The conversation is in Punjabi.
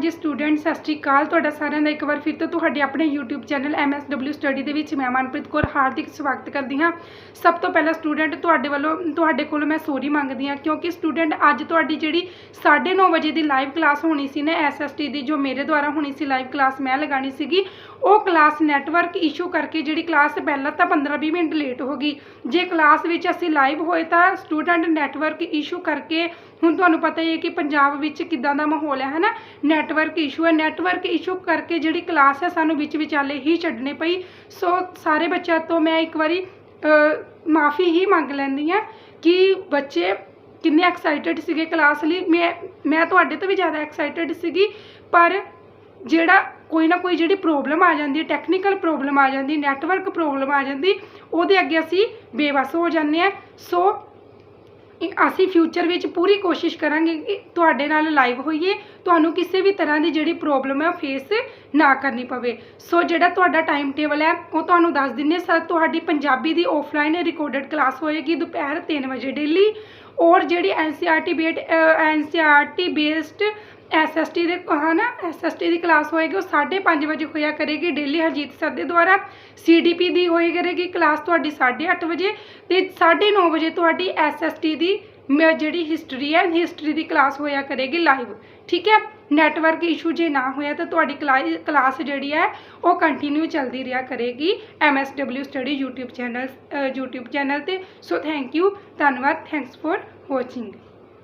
ਜੀ ਸਟੂਡੈਂਟ, ਸਤਿ ਸ਼੍ਰੀ ਅਕਾਲ। ਤੁਹਾਡਾ ਸਾਰਿਆਂ ਦਾ ਇੱਕ ਵਾਰ ਫਿਰ ਤੋਂ ਤੁਹਾਡੇ ਆਪਣੇ YouTube ਚੈਨਲ MSW ਸਟੱਡੀ ਦੇ ਵਿੱਚ ਮੈਂ ਮਨਪ੍ਰੀਤ ਕੌਰ ਹਾਰਦਿਕ ਸਵਾਗਤ ਕਰਦੀ ਹਾਂ। ਸਭ ਤੋਂ ਪਹਿਲਾਂ ਸਟੂਡੈਂਟ, ਤੁਹਾਡੇ ਵੱਲੋਂ, ਤੁਹਾਡੇ ਕੋਲੋਂ ਮੈਂ ਸੌਰੀ ਮੰਗਦੀ ਹਾਂ ਕਿਉਂਕਿ ਸਟੂਡੈਂਟ, ਅੱਜ ਤੁਹਾਡੀ ਜਿਹੜੀ 9:30 ਵਜੇ ਦੀ ਲਾਈਵ ਕਲਾਸ ਹੋਣੀ ਸੀ ਨਾ SST ਦੀ, ਜੋ ਮੇਰੇ ਦੁਆਰਾ ਹੋਣੀ ਸੀ ਲਾਈਵ ਕਲਾਸ ਮੈਂ ਲਗਾਣੀ ਸੀਗੀ, ਉਹ ਕਲਾਸ ਨੈਟਵਰਕ ਇਸ਼ੂ ਕਰਕੇ ਜਿਹੜੀ ਕਲਾਸ ਪਹਿਲਾਂ ਤਾਂ 15-20 ਮਿੰਟ ਲੇਟ ਹੋ ਗਈ। ਜੇ ਕਲਾਸ ਵਿੱਚ ਅਸੀਂ ਲਾਈਵ ਹੋਏ ਤਾਂ ਸਟੂਡੈਂਟ ਨੈਟਵਰਕ ਇਸ਼ੂ ਕਰਕੇ, ਹੁਣ ਤੁਹਾਨੂੰ ਪਤਾ ਹੀ ਹੈ ਕਿ ਪੰਜਾਬ ਵਿੱਚ ਕਿੱਦਾਂ ਦਾ ਮਾਹੌਲ ਹੈ, ਹਨਾ? ਨੈਟਵਰਕ ਇਸ਼ੂ ਹੈ। ਨੈਟਵਰਕ ਇਸ਼ੂ ਕਰਕੇ ਜਿਹੜੀ ਕਲਾਸ ਹੈ ਸਾਨੂੰ ਵਿੱਚ ਵਿਚਾਲੇ ਹੀ ਛੱਡਣੀ ਪਈ। ਸੋ ਸਾਰੇ ਬੱਚਿਆਂ ਤੋਂ ਮੈਂ ਇੱਕ ਵਾਰੀ ਮਾਫੀ ਹੀ ਮੰਗ ਲੈਂਦੀ ਹਾਂ ਕਿ ਬੱਚੇ ਕਿੰਨੇ ਐਕਸਾਈਟਿਡ ਸੀਗੇ ਕਲਾਸ ਲਈ। ਮੈਂ ਮੈਂ ਤੁਹਾਡੇ ਤੋਂ ਵੀ ਜ਼ਿਆਦਾ ਐਕਸਾਈਟਿਡ ਸੀਗੀ, ਪਰ ਜਿਹੜਾ ਕੋਈ ਨਾ ਕੋਈ ਜਿਹੜੀ ਪ੍ਰੋਬਲਮ ਆ ਜਾਂਦੀ ਹੈ ਟੈਕਨੀਕਲ ਪ੍ਰੋਬਲਮ ਆ ਜਾਂਦੀ ਨੈਟਵਰਕ ਪ੍ਰੋਬਲਮ ਆ ਜਾਂਦੀ, ਉਹਦੇ ਅੱਗੇ ਅਸੀਂ ਬੇਵਸ ਹੋ ਜਾਂਦੇ ਆ ਸੋ ਅਸੀਂ ਫਿਊਚਰ ਵਿੱਚ ਪੂਰੀ ਕੋਸ਼ਿਸ਼ ਕਰਾਂਗੇ ਕਿ ਤੁਹਾਡੇ ਨਾਲ ਲਾਈਵ ਹੋਈਏ, ਤੁਹਾਨੂੰ ਕਿਸੇ ਵੀ ਤਰ੍ਹਾਂ ਦੀ ਜਿਹੜੀ ਪ੍ਰੋਬਲਮ ਹੈ ਫੇਸ ਨਾ ਕਰਨੀ ਪਵੇ। ਸੋ ਜਿਹੜਾ ਤੁਹਾਡਾ ਟਾਈਮ ਟੇਬਲ ਹੈ, ਉਹ ਤੁਹਾਨੂੰ ਦੱਸ ਦਿੰਨੇ ਸਰ ਤੁਹਾਡੀ ਪੰਜਾਬੀ ਦੀ ਆਫਲਾਈਨ ਰਿਕਾਰਡਡ ਕਲਾਸ ਹੋਏਗੀ ਦੁਪਹਿਰ 3 ਵਜੇ ਡੇਲੀ ਔਰ ਜਿਹੜੀ ਐਨਸੀਆਰਟੀ ਬੇਟ ਐਨਸੀਆਰਟੀ ਬੇਸਡ ਐਸਐਸਟੀ ਦੇ ਹਨਾ ਐਸਐਸਟੀ ਦੀ ਕਲਾਸ ਹੋਏਗੀ, ਉਹ 5:30 ਵਜੇ ਹੋਇਆ ਕਰੇਗੀ ਡੇਲੀ ਹਰਜੀਤ ਸਰ ਦੇ ਦੁਆਰਾ। ਸੀਡੀਪੀ ਦੀ ਹੋਈ ਕਰੇਗੀ ਕਲਾਸ ਤੁਹਾਡੀ 8:30 ਵਜੇ ਤੇ 9:30 ਵਜੇ ਤੁਹਾਡੀ ਐਸਐਸਟੀ ਦੀ ਮ- ਜਿਹੜੀ ਹਿਸਟਰੀ ਹੈ ਹਿਸਟਰੀ ਦੀ ਕਲਾਸ ਹੋਇਆ ਕਰੇਗੀ ਲਾਈਵ ਠੀਕ ਹੈ? ਨੈਟਵਰਕ ਇਸ਼ੂ ਜੇ ਨਾ ਹੋਇਆ ਤਾਂ ਤੁਹਾਡੀ ਕਲਾ- ਕਲਾਸ ਜਿਹੜੀ ਹੈ, ਉਹ ਕੰਟੀਨਿਊ ਚੱਲਦੀ ਰਿਹਾ ਕਰੇਗੀ MSW study YouTube channel YouTube channel ਤੇ। ਸੋ ਥੈਂਕ ਯੂ ਧੰਨਵਾਦ ਥੈਂਕਸ ਫॉर ਵਾਚਿੰਗ